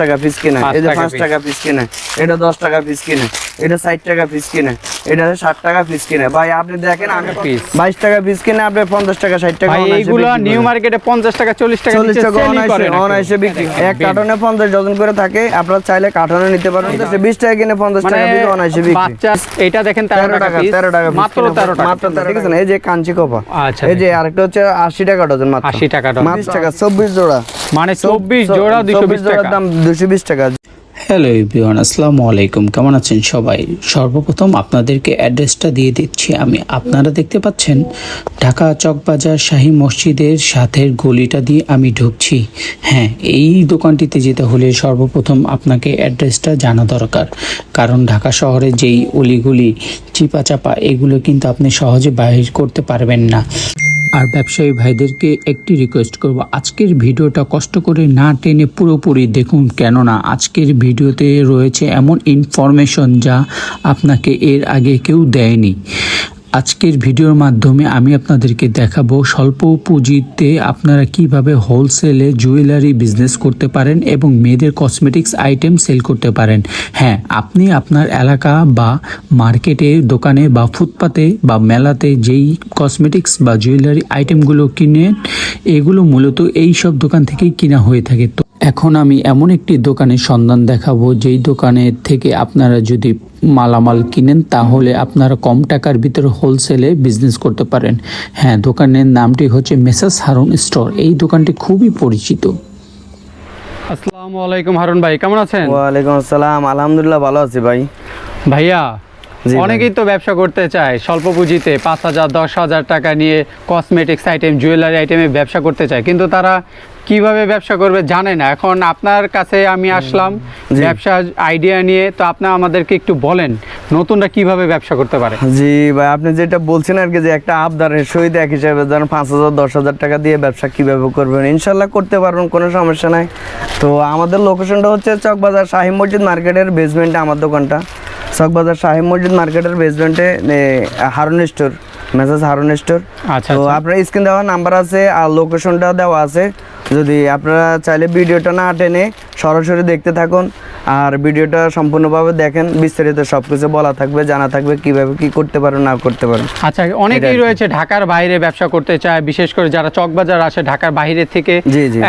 টাকা পিস কিনে। টাকা পাঁচ টাকা পিস কিনে। এটা দশ টাকা পিস কিনে। এটা ষাট টাকা পিস কিনে। এটা ষাট টাকা পিস কিনে। ভাই আপনি দেখেন আমি বাইশ টাকা পিস কিনে আপনি পঞ্চাশ টাকা ষাট টাকা এইগুলো নিউ মার্কেটে পঞ্চাশ টাকা চল্লিশ টাকা চল্লিশ টাকা অনায়াসে। অনায়াসে বিক্রি। এক কার্টনে পঞ্চাশ ডজন করে থাকে আপনারা চাইলে কার্টনে নিতে পারেন। বিশ টাকা কিনে পঞ্চাশ মানে টাকা অনায়াসে বিক্রি। এটা দেখেন তেরো টাকা তেরো টাকা মাত্র তেরো টাকা মাত্র তেরো ঠিক আছে এই যে কাঞ্চি কপা আচ্ছা, এই যে আরেকটা হচ্ছে আশি টাকা ডজন মাত্র। 80 টাকা। বিশ টাকা চব্বিশ জোড়া। মানে চব্বিশ জোড়া দুশো টাকা। দাম দুশো বিশ টাকা। হ্যালো এভরিওয়ান আসসালামু আলাইকুম। কেমন আছেন সবাই? সর্বপ্রথম আপনাদেরকে অ্যাড্রেসটা দিয়ে দিচ্ছি। আমি আপনারা দেখতে পাচ্ছেন ঢাকা চকবাজার শাহী মসজিদের সাথের গলিটা দিয়ে আমি ঢুকছি। হ্যাঁ এই দোকানটিতে যেতে হলে সর্বপ্রথম আপনাকে অ্যাড্রেসটা জানা দরকার। কারণ ঢাকা শহরে যেই অলিগুলি চিপা চাপা এগুলো কিন্তু আপনি সহজে বাহির করতে পারবেন না। আর ব্যবসায়ী ভাইদেরকে একটি রিকোয়েস্ট করব, আজকের ভিডিওটা কষ্ট করে না টেনে পুরোপুরি দেখুন, কেননা আজকের ভিডিওতে রয়েছে এমন ইনফরমেশন যা আপনাকে এর আগে কেউ দেয়নি। আজকের ভিডিওর মাধ্যমে আমি আপনাদেরকে দেখাবো স্বল্প পুঁজিতে আপনারা কীভাবে হোলসেলে জুয়েলারি বিজনেস করতে পারেন এবং মেয়েদের কসমেটিক্স আইটেম সেল করতে পারেন। হ্যাঁ আপনি আপনার এলাকা বা মার্কেটে, দোকানে বা ফুটপাতে বা মেলাতে যেই কসমেটিক্স বা জুয়েলারি আইটেমগুলো কিনেন, এগুলো মূলত এই সব দোকান থেকেই কিনা হয়ে থাকে। তো এখন আমি এমন একটি দোকানের সন্ধান দেখাবো যেই দোকানের থেকে আপনারা যদি মালামাল কিনেন তাহলে আপনারা কম টাকার ভিতরে হোলসেলে বিজনেস করতে পারেন। হ্যাঁ দোকানের নামটি হচ্ছে মেসাস হারুন স্টোর। এই দোকানটি খুবই পরিচিত। আসসালামু আলাইকুম হারুন ভাই কেমন আছেন? ওয়ালাইকুম আসসালাম। আলহামদুলিল্লাহ ভালো আছি ভাই। ভাইয়া অনেকেই তো ব্যবসা করতে চায় স্বল্প পুঁজিতে পাঁচ হাজার দশ হাজার টাকা নিয়ে কসমেটিক্স আইটেম জুয়েলারি আইটেমে ব্যবসা করতে চায় কিন্তু তারা কীভাবে ব্যবসা করবে জানে না। এখন আপনার কাছে আমি আসলাম। ব্যবসা আইডিয়া নিয়ে তো আপনি আমাদেরকে একটু বলেন নতুনরা কীভাবে ব্যবসা করতে পারে? জি ভাই আপনি যেটা বলছেন আর কি যে একটা আবদারের সহিত এক হিসাবে ধরেন পাঁচ হাজার দশ হাজার টাকা দিয়ে ব্যবসা কীভাবে করবেন ইনশাল্লাহ করতে পারবেন কোনো সমস্যা নাই। তো আমাদের লোকেশনটা হচ্ছে চকবাজার শাহিম মসজিদ মার্কেটের বেসমেন্টে আমার দোকানটা। চকবাজার শাহিম মসজিদ মার্কেটের বেসমেন্টে Harun store message Harun store. আচ্ছা তো আচ্ছা। আপনার স্ক্রিন দেওয়া নাম্বার আছে আর লোকেশনটা দেওয়া আছে। যদি আপনারা চাইলে ভিডিওটা না টেনে সরাসরি দেখতে থাকুন আর ভিডিওটা সম্পূর্ণভাবে দেখেন বিস্তারিত সব কিছু বলা থাকবে জানা থাকবে কীভাবে কি করতে পারেন না করতে পারেন। আচ্ছা অনেকেই রয়েছে ঢাকার বাইরে ব্যবসা করতে চায় বিশেষ করে যারা চকবাজার আসে ঢাকার বাইরে থেকে।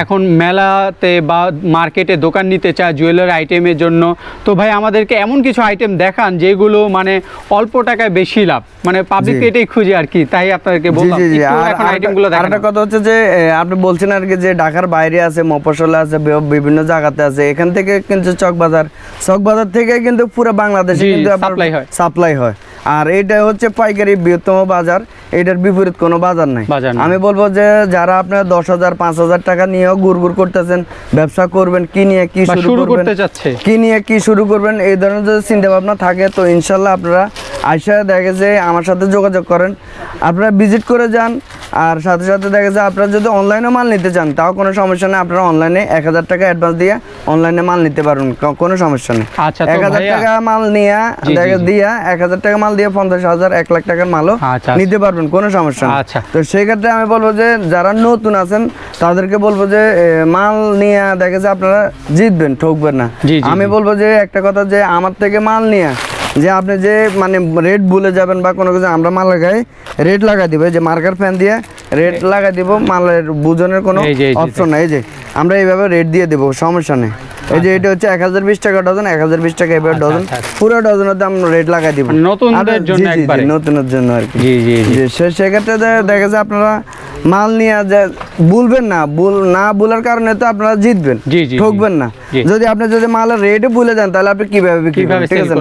এখন মেলাতে বা মার্কেটে দোকান নিতে চায় জুয়েলারি আইটেমের জন্য। তো ভাই আমাদেরকে এমন কিছু আইটেম দেখান যেগুলো মানে অল্প টাকায় বেশি লাভ। মানে পাবলিক। এটাই খুঁজে আর কি তাই আপনাদেরকে জি বললাম। জি জি আর এখন আইটেমগুলো দেখান। আরেকটা কথা হচ্ছে যে আপনি বলছেন আর কি যে ঢাকার বাইরে আছে মফস্বলে আছে বিভিন্ন জায়গাতে আছে এখান থেকে কিন্তু চকবাজার। চকবাজার থেকে কিন্তু পুরো বাংলাদেশে কিন্তু সাপ্লাই হয়। সাপ্লাই হয়। আর এটা হচ্ছে পাইকারি বৃহত্তম বাজার। এটার বিপরীত কোনো বাজার নাই। আমি বলব যে যারা আপনার দশ হাজার পাঁচ হাজার টাকা নিয়েও গুড় করতেছেন ব্যবসা করবেন কি নিয়ে কি শুরু শুরু করবেন কি নিয়ে কি শুরু করবেন এই ধরনের যদি চিন্তা ভাবনা থাকে তো ইনশাল্লাহ আপনারা আইসা দেখে যে আমার সাথে যোগাযোগ করেন। আপনারা ভিজিট করে যান আর সাথে সাথে দেখে যে আপনারা যদি অনলাইনে মাল নিতে চান তাও কোনো সমস্যা নেই। আপনারা অনলাইনে এক হাজার টাকা অ্যাডভান্স দিয়ে অনলাইনে মাল নিতে পারবেন কোনো সমস্যা নেই। আচ্ছা, এক হাজার টাকা মাল নিয়ে দেখে দিয়া এক হাজার টাকা মাল দিয়ে পঞ্চাশ হাজার এক লাখ টাকার মালও আচ্ছা, আচ্ছা। নিতে পারবেন কোনো সমস্যা নেই। তো সেই ক্ষেত্রে আমি বলব যে যারা নতুন আছেন তাদেরকে বলব যে মাল নিয়ে দেখে যে আপনারা জিতবেন ঠকবেন না। আমি বলব যে একটা কথা যে আমার থেকে মাল নিয়ে যে আপনি যে মানে রেড ভুলে যাবেন বা কোনো কিছু আমরা মাল লাগাই রেড লাগাই দিব। এই যে মার্কার ফ্যান দিয়ে রেট লাগাই দিব মালের বুজনের কোনো অপশন নাই। যে আমরা এইভাবে রেট দিয়ে দেবো সমস্যা নেই। এই যে এটা হচ্ছে এক হাজার বিশ টাকা ডজন এক হাজার বিশ টাকা এবার ডজন আচ্ছা, আচ্ছা। পুরো ডজনের দাম রেট লাগাই দিব। নতুনদের জন্য। নতুনের জন্য আর কি। জি জি জি। সেক্ষেত্রে দেখা যায় আপনারা মাল নিয়ে যে ভুলবেন না ভুল না ভুলার কারণে তো আপনারা জিতবেন। ঠকবেন না। যদি আপনি যদি মালের রেটে ভুলে যান তাহলে আপনি কীভাবে বিক্রি করবেন? ঠিক আছে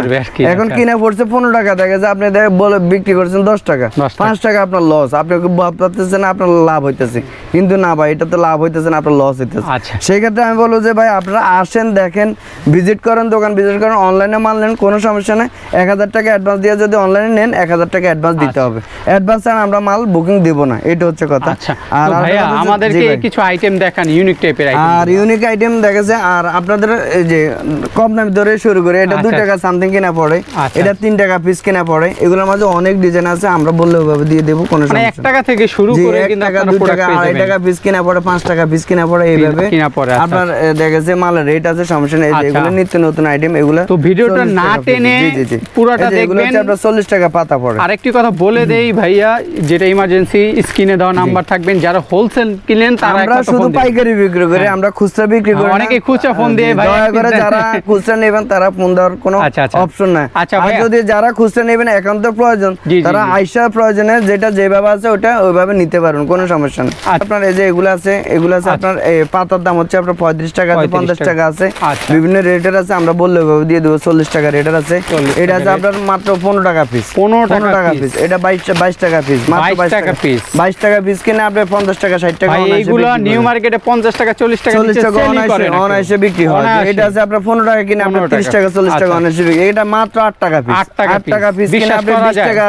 এখন আচ্ছা। কিনে পড়ছে পনেরো টাকা দেখা যায় আপনি বলে বিক্রি করছেন দশ টাকা। 10 টাকা। পাঁচ টাকা আপনার লস আপনি ভাবতেছেন আপনার লাভ হইতেছে। কিন্তু না ভাই এটা তো লাভ হইতেছে না আপনার লস হইতেছে। আচ্ছা। সেই ক্ষেত্রে আমি বলব যে ভাই আপনারা আসেন দেখেন ভিজিট করেন দোকান ভিজিট করেন অনলাইনে মাল নেন কোনো সমস্যা নেই। এক হাজার টাকা অ্যাডভান্স দিয়ে যদি অনলাইনে নেন এক হাজার টাকা অ্যাডভান্স দিতে হবে। অ্যাডভান্স ছাড়া আমরা মাল বুকিং দিব না এটা হচ্ছে কথা। আচ্ছা। আর আমাদেরকে কিছু আইটেম দেখান ইউনিক টাইপের আইটেম আর ইউনিক আইটেম দেখেছে আর আপনাদের এই যে কম দাম ধরে শুরু করে এটা দুই আচ্ছা। টাকা সামথিং কিনা পড়ে আচ্ছা। এটা তিন টাকা পিস কিনা পড়ে এগুলোর মাঝে অনেক ডিজাইন আছে আমরা বললে ওইভাবে দিয়ে দেবো কোনো মানে এক সমস্যা নেই। টাকা থেকে শুরু করে কিন্তু টাকা দুই টাকা আড়াই টাকা পিস কিনা পড়ে পাঁচ টাকা পিস কিনা পড়ে এইভাবে কিনা পড়ে, আচ্ছা, আপনার এ, দেখেছে মালের রেট আছে সমস্যা নেই আচ্ছা। এগুলো নিত্য নতুন আইটেম এগুলো তো ভিডিওটা না টেনে। পুরোটা দেখবেন। আপনার চল্লিশ টাকা পাতা পড়ে। আরেকটি কথা বলে দেই ভাইয়া যেটা ইমার্জেন্সি স্ক্রিনে দেওয়া নাম্বার থাকবেন। যারা হোলসেল কিনেন তারা আমরা শুধু পাইকারি বিক্রি করি আমরা খুচরা বিক্রি করি না। অনেকেই খুচরা ফোন দিয়ে ভাই দয়া করে যারা খুচরা নেবেন তারা ফোন দেওয়ার কোনো। অপশন নাই। আচ্ছা, আর যদি যারা খুচরা নেবেন একান্ত প্রয়োজন। তারা আইসা প্রয়োজনে যেটা যেভাবে আছে ওটা ওইভাবে নিতে পারবেন কোনো সমস্যা নেই। আপনার এই যে এগুলো আছে এগুলো আছে আপনার এই দাম হচ্ছে আপনার পঁয়ত্রিশ টাকা আছে পঞ্চাশ টাকা। আছে। আচ্ছা। বিভিন্ন রেটের আছে আমরা বললে দিয়ে দেবো চল্লিশ টাকা রেটের আছে। এটা আছে আপনার মাত্র পনেরো টাকা পিস 15 টাকা পিস এটা বাইশ বাইশ টাকা পিস মাত্র বাইশ টাকা piece। বাইশ টাকা পিস কিনে আপনি পঞ্চাশ টাকা ষাট টাকা এইগুলো নিউ মার্কেটে পঞ্চাশ টাকা চল্লিশ টাকা চল্লিশ টাকা অনায়াসে। অনায়াসে বিক্রি হয়। এটা আছে আপনার পনেরো টাকা কিনে আপনার 15 তিরিশ টাকা। চল্লিশ টাকা আচ্ছা। অনায়াসে বিক্রি। এটা মাত্র আট টাকা পিস আট টাকা। পিস কিনে আপনি বিশ টাকা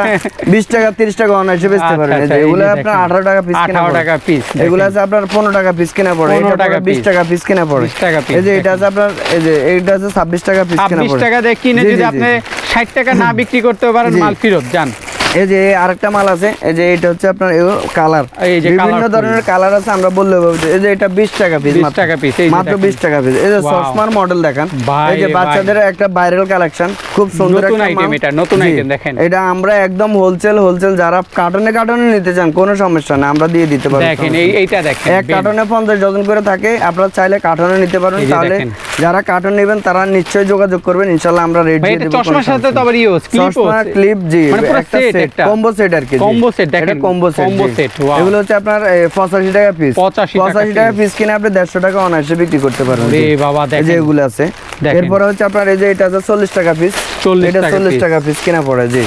বিশ টাকা তিরিশ টাকা অনায়াসে বেচতে আচ্ছা, পারবেন। এগুলো আপনার আঠারো টাকা পিস কিনা 18 টাকা পিস এগুলো আছে আপনার পনেরো টাকা পিস কিনা পড়ে। এটা টাকা। টাকা পিস কিনা পড়ে 20 টাকা piece, এই যে এটা। আছে আপনার এই যে এটা আছে টাকা পিস কিনা টাকা দিয়ে কিনে যদি আপনি জি। ষাট টাকা না বিক্রি করতে পারেন মাল ফেরত যান এই যে আরেকটা মাল আছে এই যে এটা হচ্ছে আপনার কালার। বিভিন্ন ধরনের কালার আছে আমরা বললে এই যে এটা বিশ টাকা পিস 20 টাকা যে মাত্র দেখেন। বিশ টাকা পিস এই যে. সসমার মডেল দেখেন। এই যে বাচ্চাদের একটা ভাইরাল কালেকশন খুব সুন্দর একটা। এটা, নতুন জি, দেখেন। এটা আমরা একদম হোলসেল হোলসেল যারা কার্টনে কার্টনে নিতে চান কোনো সমস্যা না আমরা দিয়ে দিতে পারব। দেখেন এই এইটা দেখেন এক কার্টনে পঞ্চাশ ডজন করে থাকে আপনারা চাইলে কার্টনে নিতে পারবেন। এই তাহলে যারা কার্টন নেবেন তারা নিশ্চয়ই যোগাযোগ করবেন ইনশাল্লাহ আমরা রেট ভাই দিয়ে এটা চশমার সাথে তো আবার ইউজ ক্লিপ ক্লিপ জি মানে একটা সেট একটা। কম্বো সেট আর কি। Combo set, দেখেন, কম্বো সেট set, wow. এগুলো হচ্ছে আপনার পঁচাশি টাকা পিস 85 টাকা পিস কিনে আপনি দেড়শো টাকা অনায়াসে বিক্রি করতে পারবেন রে। বাবা এই যে এগুলো আছে দেখেন। এরপরে হচ্ছে আপনার এই যে এটা আছে চল্লিশ টাকা পিস 40 এটা টাকা চল্লিশ piece। টাকা পিস কিনা পড়ে জি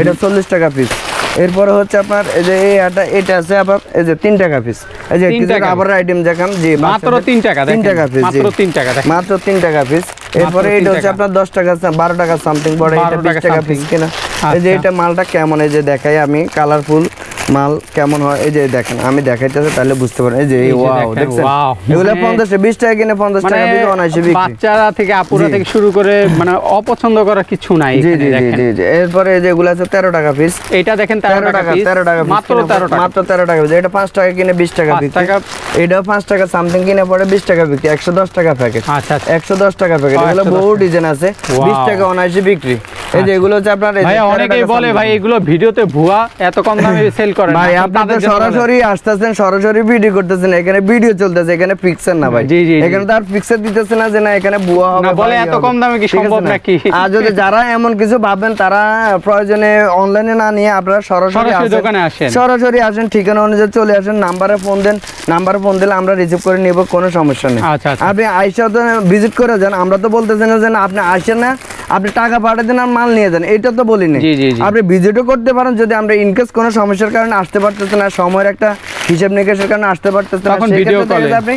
এটা চল্লিশ টাকা পিস এরপরে হচ্ছে আপনার এই যে এই আটা এটা আছে আবার এই যে তিন টাকা পিস এই যে কিছু আবার আইটেম দেখান জি মাত্র বাচ্চাদের- তিন টাকা তিন দেখেন, টাকা পিস মাত্র তিন টাকা দেখেন। মাত্র তিন টাকা পিস এরপরে এটা হচ্ছে আপনার দশ টাকা বারো টাকা সামথিং বড় এটা 12 বিশ টাকা টাকা পিস কিনা? এই যে আচ্ছা। এটা মালটা কেমন? এই যে দেখাই আমি কালারফুল মাল কেমন হয়? এই যে দেখেন আমি দেখাইতেছি তাহলে বুঝতে পারেন এই যে ওয়াও দেখেন, দেখছেন? এগুলো মানে- পঞ্চাশ বিশ টাকা কিনে পঞ্চাশ মানে টাকা বিক্রি অনায়াসে বিক্রি। বাচ্চারা থেকে আপুরা থেকে শুরু করে মানে অপছন্দ করার কিছু নাই জি এখানে জি জি জি জি। এরপরে এই যে এগুলো আছে তেরো টাকা পিস এইটা দেখেন তেরো তেরো টাকা টাকা piece, তেরো টাকা মাত্র কিনে তেরো পড়ে- টাকা। মাত্র তেরো টাকা piece। এটা পাঁচ টাকা কিনে বিশ টাকা পাঁচ বিক্রি। টাকা। এটাও পাঁচ টাকা সামথিং কিনে পড়ে বিশ টাকা বিক্রি। একশো দশ টাকা প্যাকেট আচ্ছা আচ্ছা। একশো দশ টাকা প্যাকেট এগুলো 110 বহু। ডিজাইন আছে। Wow. বিশ টাকা অনায়াসে বিক্রি। এই যে এগুলো হচ্ছে আপনার এই ভাই অনেকেই বলে ভাই এগুলো ভিডিওতে ভুয়া এত কম দামে সেল করেন ভাই আপনি। সরাসরি আসতেছেন সরাসরি ভিডিও করতেছেন এখানে ভিডিও চলতেছে এখানে পিকচার না ভাই। এখানে তো আর পিকচার দিতেছে না যে না এখানে বুয়া হবে বলে এত কম দামে কি সম্ভব নাকি? আর যদি যারা এমন কিছু ভাবেন তারা প্রয়োজনে অনলাইনে না নিয়ে আপনারা সরাসরি সরাসরি দোকানে আসেন। সরাসরি আসেন ঠিকানা অনুযায়ী চলে আসেন নাম্বারে ফোন দেন নাম্বারে ফোন দিলে আমরা রিসিভ করে নিব কোনো সমস্যা নেই আচ্ছা, আচ্ছা। আপনি আইসা তো ভিজিট করে যান আমরা তো বলতেছি না যে আপনি আসেন না আপনি টাকা পাঠিয়ে দেন আর মাল নিয়ে যান এটা তো বলিনি। আপনি ভিজিটও করতে পারেন যদি আমরা ইনকেস কোনো সমস্যার কারণে আসতে পারতেছেন না সময়ের একটা হিসাব নিকেশের কারণে আসতে পারতেছেন না সেক্ষেত্রে আপনি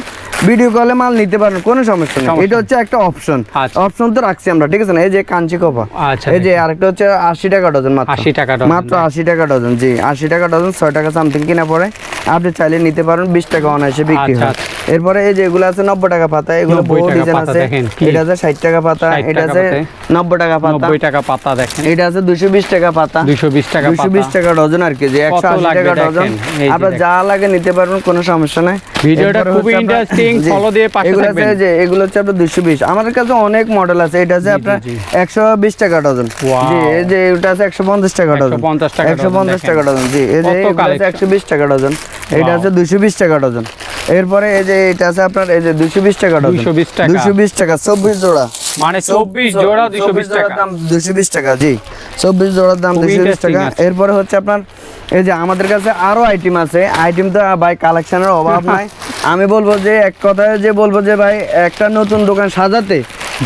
ভিডিও কলে মাল নিতে পারেন কোনো সমস্যা নেই। এটা হচ্ছে একটা অপশন আচ্ছা। অপশন তো রাখছি আমরা ঠিক আছে না? এই যে কাঞ্চি কপা আচ্ছা, এই যে আরেকটা হচ্ছে আশি টাকা ডজন মাত্র। 80 টাকা মাত্র আশি টাকা ডজন জি আশি টাকা ডজন ছয় টাকা সামথিং কিনা পড়ে। আপনি চাইলে নিতে পারেন বিশ টাকা অনায়াসে বিক্রি আচ্ছা, হয়। এরপরে এই যে এগুলো আছে নব্বই টাকা পাতা এগুলো বহু ডিজাইন আছে। এটা আছে ষাট টাকা পাতা এটা আছে নব্বই টাকা পাতা। নব্বই টাকা পাতা দেখেন। এটা আছে দুশো বিশ টাকা পাতা। দুইশো বিশ টাকা দুশো বিশ টাকা ডজন আর কি যে একশো আশি টাকা ডজন। আপনার যা লাগে নিতে পারবেন কোনো সমস্যা নাই। ভিডিওটা খুবই জি, follow দিয়ে পাশে এগুলো আছে যে এগুলো হচ্ছে আপনার দুশো বিশ। আমাদের কাছে অনেক মডেল আছে। এটা আছে আপনার একশো বিশ টাকা ডজন। জি এই যে এটা আছে একশো পঞ্চাশ টাকা ডজন। একশো পঞ্চাশ টাকা ডজন জি এই যে। একশো বিশ টাকা ডজন। এটা আছে দুশো বিশ টাকা ডজন। এরপরে এই যে এটা আছে আপনার এই যে দুশো বিশ টাকা ডজন। 220 টাকা। দুশো বিশ টাকা চব্বিশ জোড়া। মানে চব্বিশ জোড়া দুইশো বিশ টাকা। দুশো বিশ টাকা জি। চব্বিশ জোড়ার দাম দুশো বিশ টাকা। এরপরে হচ্ছে আপনার এই যে আমাদের কাছে আরও আইটেম আছে। আইটেম তো ভাই কালেকশনের অভাব নাই। আমি বলব যে এক কথায় যে বলব যে ভাই একটা নতুন দোকান সাজাতে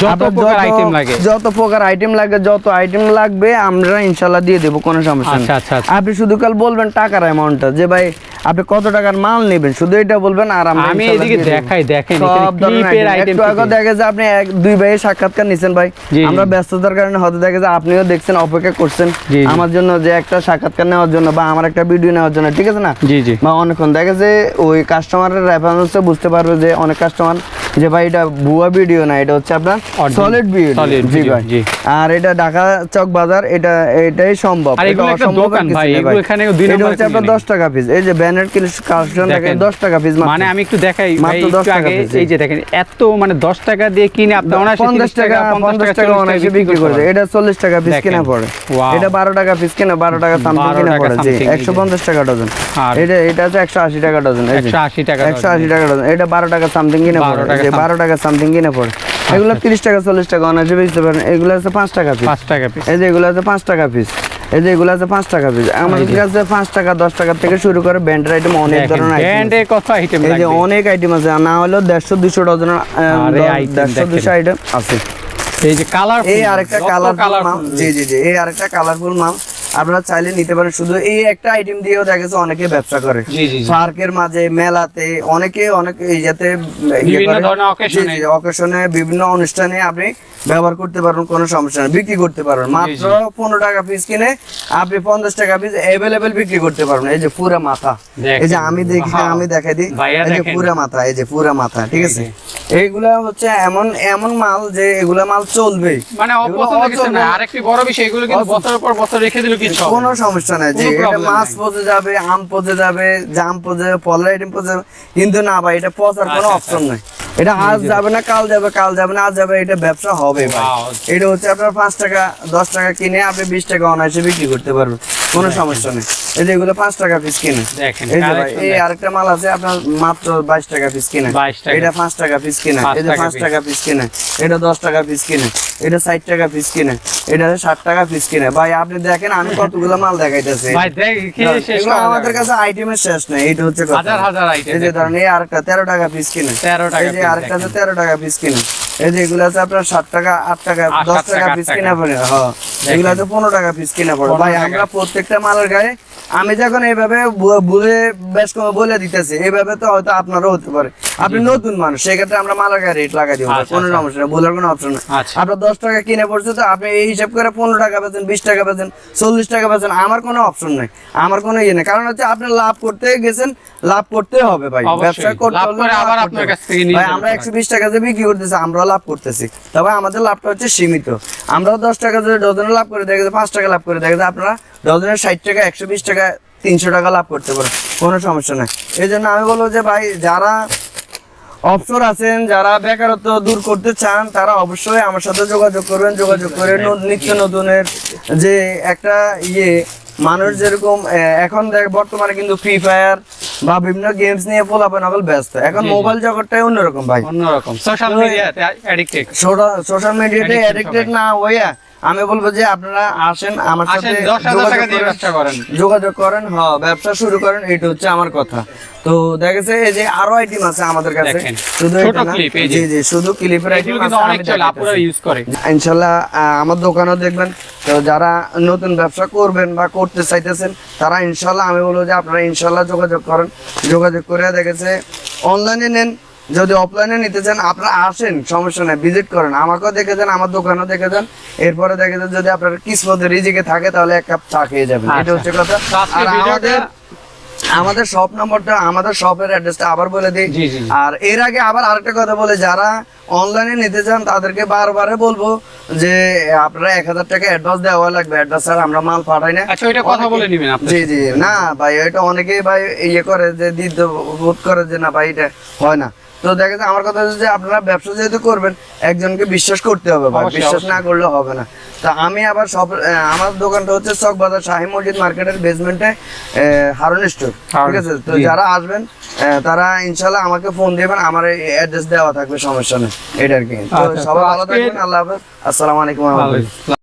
যত প্রকার item লাগে। যত প্রকার আইটেম লাগে যত আইটেম লাগবে আমরা দিয়ে দেবো কোনো সমস্যা নেই আচ্ছা, আচ্ছা, আচ্ছা। আপনি শুধু কাল বলবেন টাকার অ্যামাউন্টটা যে ভাই আপনি কত টাকার মাল নেবেন শুধু এটা বলবেন আর আমরা আমি এদিকে দেখাই, দেখেন, সব ধরনের item একটু আগে থেকে। দেখে যে আপনি এক দুই ভাইয়ের সাক্ষাৎকার নিছেন ভাই। আমরা ব্যস্ততার কারণে দেখে যে আপনিও দেখছেন অপেক্ষা করছেন। আমার জন্য যে একটা সাক্ষাৎকার নেওয়ার জন্য বা আমার একটা ভিডিও নেওয়ার জন্য ঠিক আছে না জি জি বা অনেকক্ষণ দেখে যে ওই কাস্টমারের রেফারেন্সে বুঝতে পারবে যে অনেক কাস্টমার যে ভাই এটা ভুয়া ভিডিও না এটা হচ্ছে আপনার সলিড ভিডিও জি ভাই। আর এটা ঢাকা চক বাজার এটা এটাই সম্ভব। আর এটা দোকান ভাই, এগুলো এখানে দুই এটা হচ্ছে আপনার কিনে দশ টাকা পিস এই যে ব্যানার কালেকশন দেখেন দেখেন। দশ টাকা পিস মানে আমি একটু দেখাই ভাই একটু 10 আগে এই যে দেখেন এত মানে 10 টাকা দিয়ে কিনে আপনি অনায়াসে পঞ্চাশ টাকা পঞ্চাশ টাকা 40 অনায়াসে বিক্রি করে। এটা চল্লিশ টাকা পিস। কিনা পড়ে। এটা বারো টাকা পিস কিনা বারো টাকা সামথিং 12 কিনা পড়ে। জি something, এই একশো যে। পঞ্চাশ টাকা ডজন আর এটা এটা হচ্ছে একশো আশি টাকা ডজন এই যে। 180 টাকা একশো আশি টাকা ডজন এটা বারো টাকা সামথিং কিনে 12 পড়ে। বারো টাকা সামথিং কিনে পড়ে। এগুলো তিরিশ টাকা চল্লিশ টাকা অনায়াসে বেচতে পারেন। এগুলো হচ্ছে পাঁচ টাকা পিস 5 টাকা পিস এই যে এগুলো আছে পাঁচ টাকা পিস এই যে এগুলো আছে পাঁচ টাকা পিস আমাদের কাছে পাঁচ টাকা দশ টাকা থেকে শুরু করে ব্যান্ডের আইটেম অনেক ধরনের আইটেম কত আইটেম এই যে অনেক আইটেম আছে। না হলেও দেড়শো দুশো ডজনের item দেড়শো দুশো আইটেম আছে। এই যে কালার এই আরেকটা কালারফুল মাল। জি জি জি। এই আরেকটা কালারফুল মাল। আপনারা চাইলে নিতে পারেন। শুধু এই একটা আইটেম দিয়েও দেখা গেছে অনেকে ব্যবসা করে। পার্কের মাঝে মেলাতে অনেকে অনেক এই যাতে। অকেশনে বিভিন্ন অনুষ্ঠানে আপনি ব্যবহার করতে পারবেন কোনো সমস্যা নেই। বিক্রি করতে পারবেন। মাত্র পনেরো টাকা পিস কিনে আপনি পঞ্চাশ টাকা পিস অ্যাভেলেবেল বিক্রি করতে পারবেন। এই যে পুরা মাথা। এই যে আমি দেখি আমি দেখাই দিই। এই যে পুরা মাথা এই যে পুরা মাথা ঠিক আছে? এইগুলা হচ্ছে এমন এমন মাল যে এগুলা মাল চলবে মানে অপছন্দ কিছু না। আরেকটি বড় বিষয় এগুলো কিন্তু বছরের পর বছর রেখে দিলে কিছু কোনো সমস্যা নাই যে এটা মাছ পচে যাবে আম পচে যাবে জাম পচে যাবে ফলের আইটেম পচে যাবে। কিন্তু না ভাই এটা পচার কোনো আচ্ছা, অপশন নাই। এটা আজ যাবে না কাল যাবে কাল যাবে না আজ যাবে এটা ব্যবসা হবে ভাই। এটা হচ্ছে আপনার পাঁচ টাকা দশ টাকা কিনে আপনি বিশ টাকা অনায়াসে বিক্রি করতে পারবেন। কোনো সমস্যা নেই। এই যে এগুলো পাঁচ টাকা পিস কিনে। এই যে ভাই এই আরেকটা মাল আছে আপনার মাত্র বাইশ টাকা পিস কিনে। এটা পাঁচ টাকা পিস কিনে। টাকা পাঁচ টাকা পিস কিনে। এটা দশ টাকা পিস কিনে। এটা ষাট টাকা পিস কিনে। এটা ষাট টাকা পিস কিনে। ভাই আপনি দেখেন আমি কতগুলো মাল দেখাইতেছি। আমাদের? কাছে আইটেমের শেষ নেই। এইটা হচ্ছে। হাজার হাজার এই যে। ধরেন এই আরেকটা তেরো টাকা পিস কিনে। 13 টাকা আরেকটা আছে তেরো টাকা পিস কিনে। এই যে এগুলো আছে আপনার সাত টাকা আট টাকা দশ টাকা পিস কিনা পড়ে। হ্যাঁ এগুলো আছে পনেরো টাকা পিস কিনা পড়ে। ভাই আমরা প্রত্যেকটা মালের গায়ে আমি যখন এইভাবে বলে বেশ বলে দিতেছি এইভাবে তো হয়তো আপনারও হতে পারে আপনি নতুন মানুষ সেক্ষেত্রে আমরা মালের গায়ে রেট লাগাই দিব আচ্ছা, কোনো আচ্ছা। সমস্যা নেই বলার কোনো অপশন নেই আচ্ছা। আপনার দশ টাকা কিনে পড়ছে তো আপনি এই হিসাব করে পনেরো টাকা বেচেন বিশ টাকা বেচেন চল্লিশ টাকা বেচেন আমার কোনো অপশন নেই আমার কোনো ইয়ে নেই কারণ হচ্ছে আপনি লাভ করতে গেছেন লাভ করতে হবে ভাই ব্যবসা করতে হলে আবার আপনার। কাছ থেকে নিয়ে ভাই আমরা টাকা। একশো বিশ টাকা দিয়ে বিক্রি করতেছি আমরাও লাভ করতেছি তবে আমাদের লাভটা হচ্ছে সীমিত আমরাও দশ টাকা যদি ডজনে লাভ করে দেখে পাঁচ টাকা লাভ করে দেখে আপনারা ডজনের ষাট টাকা একশো বিশ টাকা তিনশো টাকা লাভ করতে পারেন কোনো সমস্যা নাই। এই জন্য আমি বলব যে ভাই যারা অবসর আছেন যারা বেকারত্ব দূর করতে চান তারা অবশ্যই আমার সাথে যোগাযোগ করবেন। যোগাযোগ করে নিত্য নতুনের যে একটা ইয়ে মানুষ যেরকম এখন দেখ বর্তমানে কিন্তু ফ্রি ফায়ার বা বিভিন্ন গেমস নিয়ে পোলাপেন সকল ব্যস্ত। এখন মোবাইল জগৎটাই অন্যরকম ভাই। অন্যরকম। সোশ্যাল মিডিয়াতে সোশ্যাল মিডিয়াতে অ্যাডিক্টেড না হইয়া আমি বলব যে আপনারা আসেন আমার সাথে যোগাযোগ করেন। হ্যাঁ ব্যবসা শুরু করেন এটা হচ্ছে আমার কথা। তো দেখেছে এই যে আরও আইটেম আছে আমাদের কাছে। শুধু এটা না। জি জি শুধু ক্লিপের আইটেম এগুলো অনেক চলে আপুরা ইউজ করে ইনশাল্লাহ আমার দোকানও দেখবেন তো যারা নতুন ব্যবসা করবেন বা করতে চাইতেছেন তারা ইনশাল্লাহ আমি বলব যে আপনারা ইনশাল্লাহ যোগাযোগ করেন। যোগাযোগ করে দেখেছে অনলাইনে নেন যদি অফলাইনে নিতে চান আপনারা আসেন সমস্যা নেই ভিজিট করেন। আমাকেও দেখে যান আমার দোকানও দেখে যান এরপরে দেখে যান যদি আপনার কিসমতে রিজিকে থাকে তাহলে এক কাপ চা খেয়ে যাবেন। এটা আচ্ছা। হচ্ছে কথা। আর আমাদের আমাদের শপ নম্বরটা আমাদের শপের অ্যাড্রেসটা আবার বলে দিই। আর এর আগে আবার আরেকটা কথা বলে যারা অনলাইনে নিতে চান তাদেরকে বারবারে বলব যে আপনারা এক হাজার টাকা অ্যাডভান্স দেওয়া লাগবে। অ্যাডভান্স স্যার আমরা মাল পাঠাই না। আচ্ছা ওইটা কথা বলে নিবেন আপনি জি জি না ভাই এটা অনেকেই ভাই ইয়ে করে যে দ্বিধ বোধ করে যে না ভাই এটা হয় না। তো দেখা যায় আমার কথা হচ্ছে যে আপনারা ব্যবসা যেহেতু করবেন একজনকে বিশ্বাস করতে হবে ভাই। বিশ্বাস না করলে হবে না। তা আমি আবার সব আমার দোকানটা হচ্ছে চক বাজার শাহী মসজিদ মার্কেটের বেসমেন্টে হারুন স্টোর। ঠিক আছে? তো যারা আসবেন তারা ইনশাল্লাহ আমাকে ফোন দিবেন আমার অ্যাড্রেস দেওয়া থাকবে সমস্যা নেই। এটা আর কি। তো আচ্ছা, সবাই ভালো থাকবেন আল্লাহ হাফেজ। আসসালামু আলাইকুম